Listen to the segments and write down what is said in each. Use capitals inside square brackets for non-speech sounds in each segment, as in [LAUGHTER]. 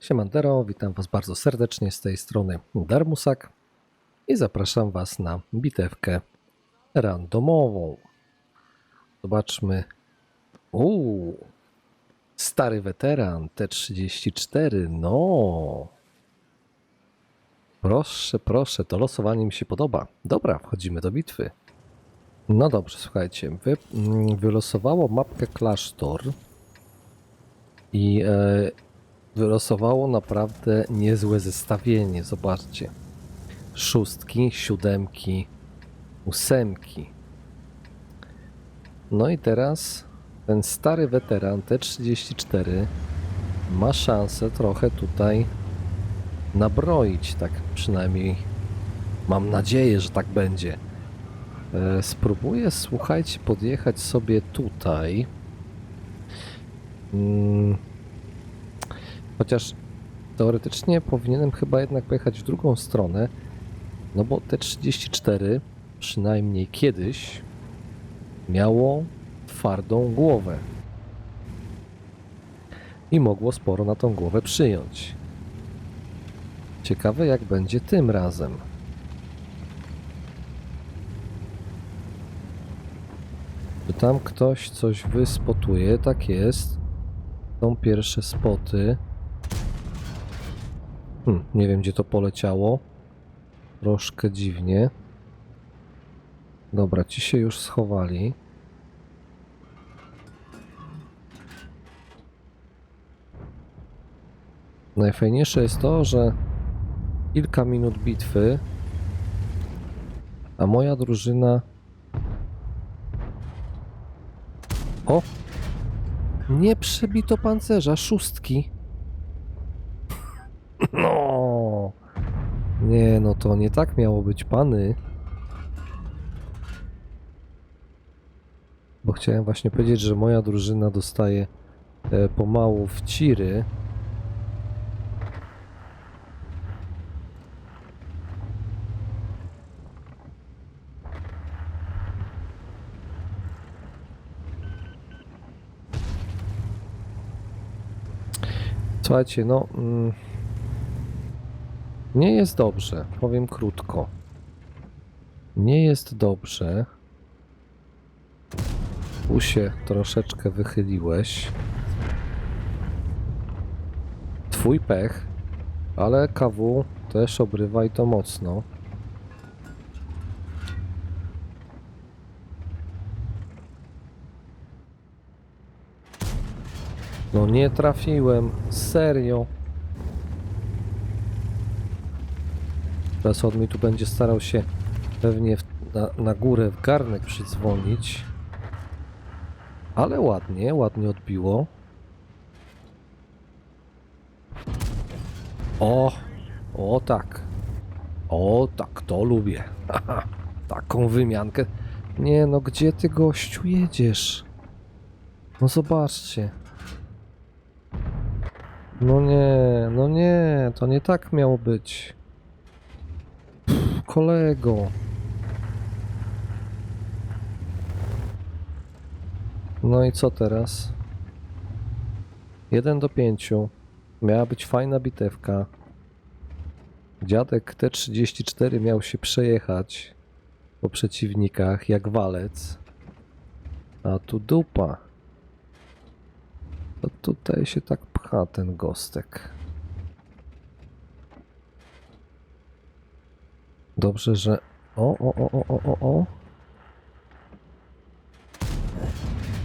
Siemandero, witam Was bardzo serdecznie z tej strony Darmusak i zapraszam Was na bitewkę randomową. Zobaczmy. Uuu, stary weteran T34, no. Proszę, proszę, to losowanie mi się podoba. Dobra, wchodzimy do bitwy. No dobrze, słuchajcie, wy, mm, wylosowało mapkę klasztor i e, wylosowało naprawdę niezłe zestawienie. Zobaczcie. Szóstki, siódemki, ósemki. No i teraz ten stary weteran T34 ma szansę trochę tutaj nabroić, tak przynajmniej mam nadzieję, że tak będzie. E, Spróbuję, słuchajcie, podjechać sobie tutaj. Chociaż teoretycznie powinienem chyba jednak pojechać w drugą stronę, no bo te 34 przynajmniej kiedyś miało twardą głowę i mogło sporo na tą głowę przyjąć. Ciekawe jak będzie tym razem. Czy tam ktoś coś wyspotuje? Tak jest. Są pierwsze spoty. Hmm, nie wiem gdzie to poleciało. Troszkę dziwnie. Dobra, ci się już schowali. Najfajniejsze jest to, że kilka minut bitwy, a moja drużyna. O! Nie przebito pancerza, szóstki. No. Nie, no to nie tak miało być, pany. Bo chciałem właśnie powiedzieć, że moja drużyna dostaje e, pomału w ciry. Słuchajcie, no. Mm, nie jest dobrze, powiem krótko. Nie jest dobrze. Tu się troszeczkę wychyliłeś. Twój pech, ale KW też obrywa i to mocno. No nie trafiłem, serio. Teraz on mi tu będzie starał się pewnie w, na, na górę w garnek przydzwonić. Ale ładnie, ładnie odbiło. O, o tak. O tak, to lubię. Taką wymiankę. Nie no, gdzie ty gościu jedziesz? No zobaczcie. No nie, no nie, to nie tak miało być. Kolego. No i co teraz? 1 do 5. Miała być fajna bitewka. Dziadek T34 miał się przejechać po przeciwnikach jak walec. A tu dupa. To tutaj się tak pcha ten gostek. Dobrze, że. O, o, o, o, o, o, o.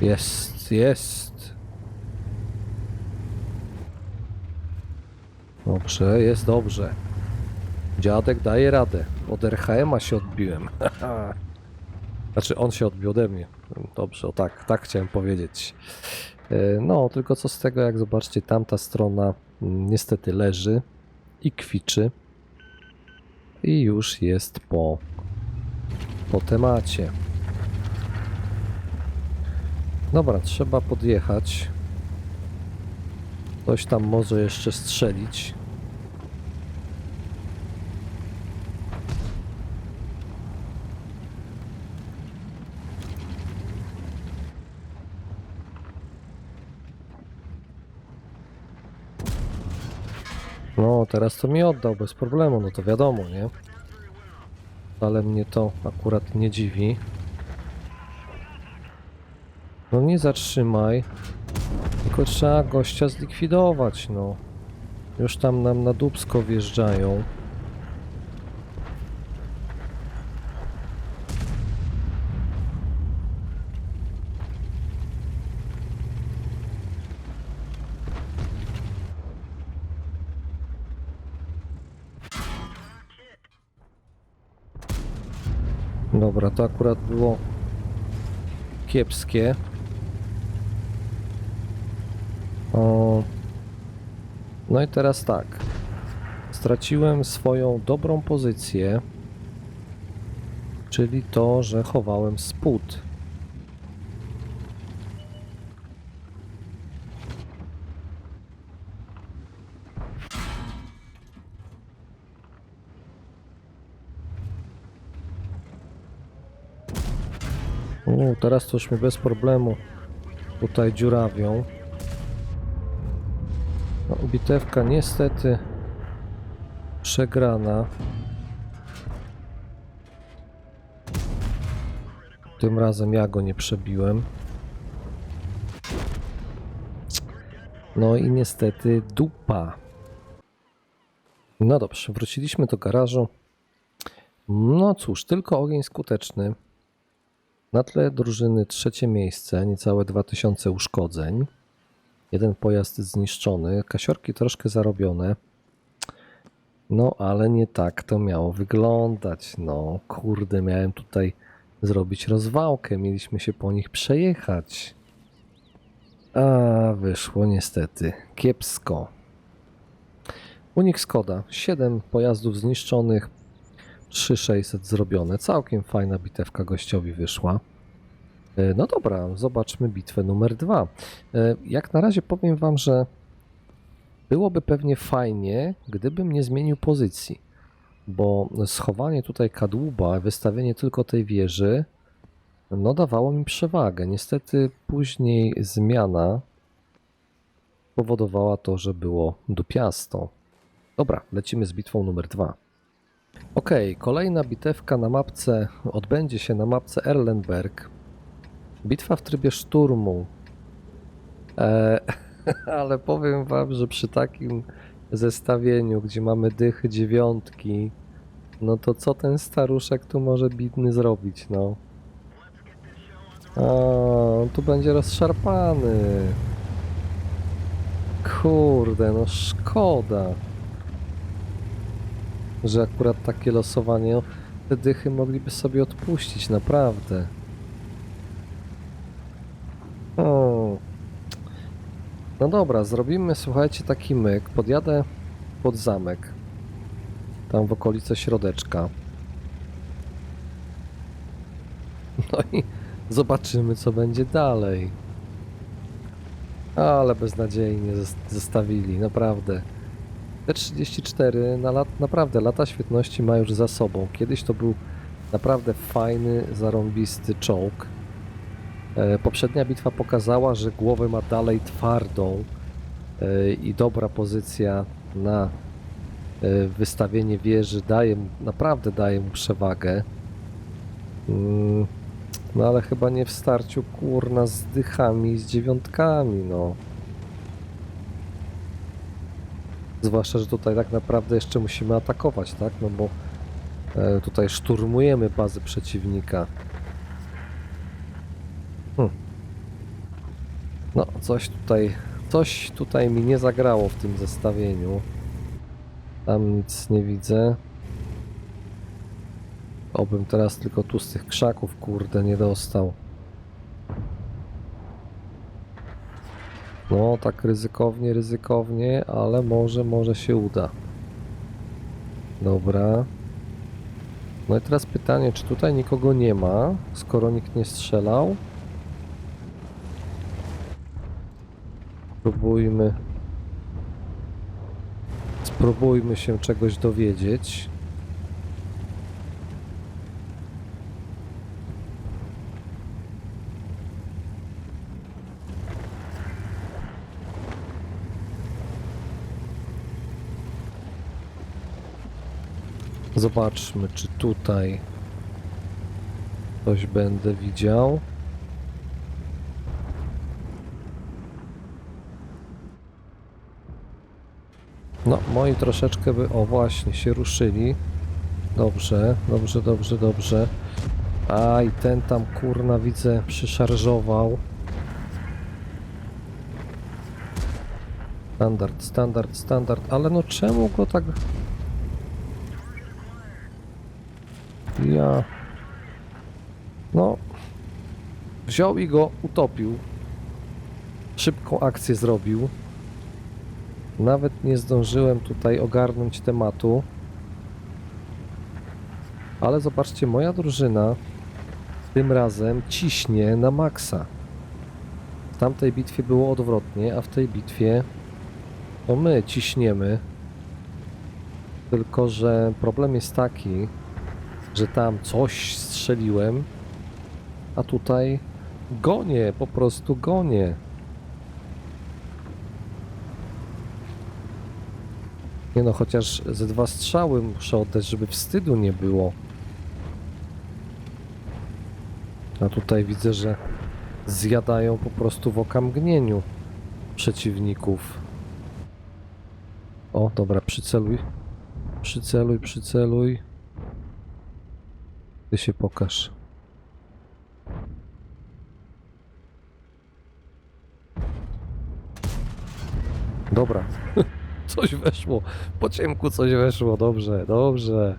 Jest, jest. Dobrze, jest dobrze. Dziadek daje radę. Od RHM-a się odbiłem. [LAUGHS] znaczy, on się odbił ode mnie. Dobrze, o tak, tak chciałem powiedzieć. E, No, tylko co z tego, jak zobaczcie, tamta strona mm, niestety leży i kwiczy. I już jest po, po temacie. Dobra, trzeba podjechać. Ktoś tam może jeszcze strzelić. Teraz to mi oddał bez problemu, no to wiadomo, nie? Ale mnie to akurat nie dziwi. No nie zatrzymaj. Tylko trzeba gościa zlikwidować, no. Już tam nam na dubsko wjeżdżają. Dobra, to akurat było kiepskie. O. No i teraz tak. Straciłem swoją dobrą pozycję, czyli to, że chowałem spód. U, teraz to już mnie bez problemu tutaj dziurawią. No, niestety przegrana. Tym razem ja go nie przebiłem. No i niestety dupa. No dobrze, wróciliśmy do garażu. No cóż, tylko ogień skuteczny. Na tle drużyny trzecie miejsce, niecałe 2000 uszkodzeń. Jeden pojazd zniszczony, kasiorki troszkę zarobione. No, ale nie tak to miało wyglądać. No, kurde, miałem tutaj zrobić rozwałkę, mieliśmy się po nich przejechać. A, wyszło niestety kiepsko. Unik Skoda, 7 pojazdów zniszczonych, 3600 zrobione. Całkiem fajna bitewka gościowi wyszła. E, No dobra, zobaczmy bitwę numer dwa. E, Jak na razie powiem wam, że byłoby pewnie fajnie, gdybym nie zmienił pozycji, bo schowanie tutaj kadłuba, wystawienie tylko tej wieży, no dawało mi przewagę. Niestety później zmiana powodowała to, że było dupiasto. Dobra, lecimy z bitwą numer dwa. Okej, kolejna bitewka na mapce odbędzie się na mapce Erlenberg. Bitwa w trybie szturmu. E, [LAUGHS] ale powiem wam, że przy takim zestawieniu, gdzie mamy dychy dziewiątki, no to co ten staruszek tu może bidny zrobić, no? A, on tu będzie rozszarpany. Kurde, no szkoda że akurat takie losowanie, no, te dychy mogliby sobie odpuścić, naprawdę. O. No dobra, zrobimy, słuchajcie, taki myk. Podjadę pod zamek. Tam w okolice środeczka. No i zobaczymy, co będzie dalej. Ale beznadziejnie zostawili, naprawdę. T34 na lat, naprawdę lata świetności ma już za sobą. Kiedyś to był naprawdę fajny, zarąbisty czołg. E, poprzednia bitwa pokazała, że głowę ma dalej twardą e, i dobra pozycja na e, wystawienie wieży daje mu, naprawdę daje mu przewagę. Mm, no ale chyba nie w starciu kurna z dychami, z dziewiątkami, no. Zwłaszcza, że tutaj tak naprawdę jeszcze musimy atakować, tak? No bo e, tutaj szturmujemy bazy przeciwnika. Hm. No, coś tutaj, coś tutaj mi nie zagrało w tym zestawieniu. Tam nic nie widzę. Obym teraz tylko tu z tych krzaków, kurde, nie dostał. No, tak ryzykownie, ryzykownie, ale może, może się uda. Dobra. No i teraz pytanie, czy tutaj nikogo nie ma, skoro nikt nie strzelał? Spróbujmy. Spróbujmy się czegoś dowiedzieć. Zobaczmy, czy tutaj coś będę widział. No, moi troszeczkę by, o właśnie, się ruszyli. Dobrze, dobrze, dobrze, dobrze. A i ten tam kurna widzę przyszarżował. Standard, standard, standard, ale no czemu go tak... Ja... No... Wziął i go utopił. Szybką akcję zrobił. Nawet nie zdążyłem tutaj ogarnąć tematu. Ale zobaczcie, moja drużyna tym razem ciśnie na maksa. W tamtej bitwie było odwrotnie, a w tej bitwie to my ciśniemy. Tylko, że problem jest taki, że tam coś strzeliłem, a tutaj gonię, po prostu gonię. Nie no, chociaż ze dwa strzały muszę oddać, żeby wstydu nie było. A tutaj widzę, że zjadają po prostu w okamgnieniu przeciwników. O, dobra, przyceluj. Przyceluj, przyceluj. Ty się pokaż. Dobra. [LAUGHS] Coś weszło. Po ciemku coś weszło. Dobrze, dobrze.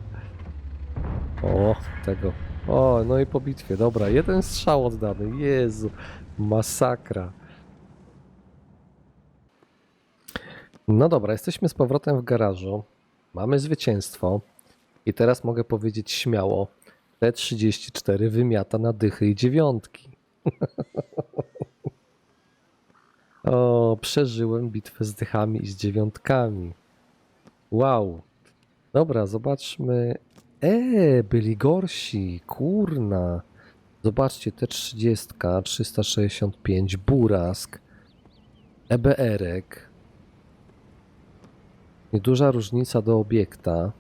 O, tego. O, no i po bitwie. Dobra, jeden strzał oddany. Jezu, masakra. No dobra, jesteśmy z powrotem w garażu. Mamy zwycięstwo. I teraz mogę powiedzieć śmiało. T34 wymiata na dychy i dziewiątki. [LAUGHS] o, przeżyłem bitwę z dychami i z dziewiątkami. Wow. Dobra, zobaczmy. E, byli gorsi. Kurna. Zobaczcie, T30, 365, Burask, EBR-ek. Nieduża różnica do obiekta.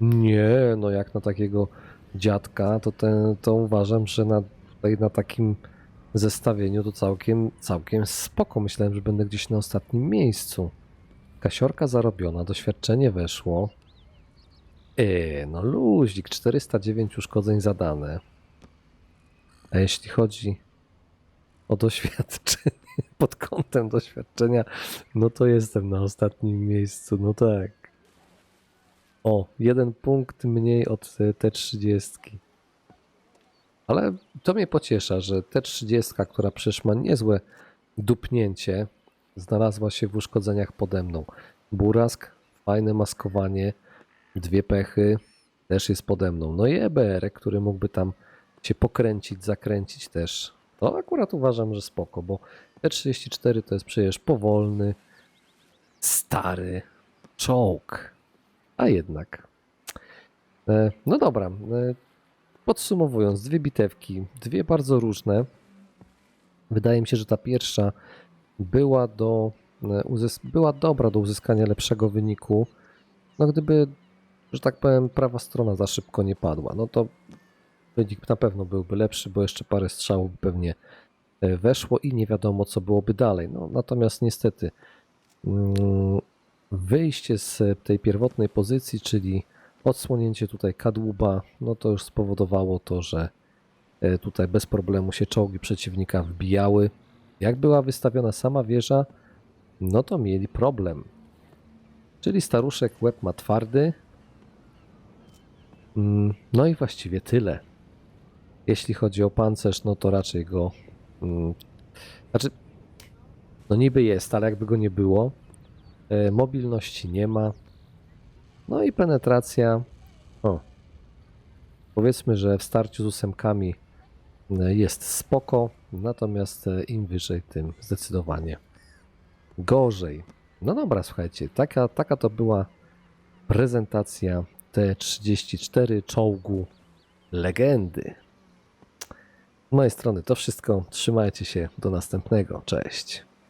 Nie, no jak na takiego dziadka, to, ten, to uważam, że na, tutaj na takim zestawieniu to całkiem, całkiem spoko. Myślałem, że będę gdzieś na ostatnim miejscu. Kasiorka zarobiona, doświadczenie weszło. Eee, no luzik, 409 uszkodzeń zadane. A jeśli chodzi o doświadczenie, [LAUGHS] pod kątem doświadczenia, no to jestem na ostatnim miejscu, no tak. O, jeden punkt mniej od e, T30. Ale to mnie pociesza, że T30, która przecież ma niezłe dupnięcie, znalazła się w uszkodzeniach pode mną. Burask, fajne maskowanie, dwie pechy, też jest pode mną. No i EBR, który mógłby tam się pokręcić, zakręcić też. To akurat uważam, że spoko, bo T34 to jest przecież powolny, stary czołg. A jednak. E, No dobra. e, Podsumowując, dwie bitewki, dwie bardzo różne. Wydaje mi się, że ta pierwsza była do e, była dobra do uzyskania lepszego wyniku. No gdyby, że tak powiem, prawa strona za szybko nie padła, no to wynik na pewno byłby lepszy, bo jeszcze parę strzałów pewnie weszło i nie wiadomo co byłoby dalej. No, natomiast niestety mm, wyjście z tej pierwotnej pozycji, czyli odsłonięcie tutaj kadłuba, no to już spowodowało to, że e, tutaj bez problemu się czołgi przeciwnika wbijały. Jak była wystawiona sama wieża, no to mieli problem. Czyli staruszek łeb ma twardy. Mm, No i właściwie tyle. Jeśli chodzi o pancerz, no to raczej go. mm, Znaczy, no niby jest, ale jakby go nie było. E, Mobilności nie ma. No i penetracja. O. Powiedzmy, że w starciu z ósemkami e, jest spoko, natomiast e, im wyżej, tym zdecydowanie gorzej. No dobra, słuchajcie, taka, taka to była prezentacja T34 czołgu legendy. Z mojej strony to wszystko. Trzymajcie się. Do następnego. Cześć.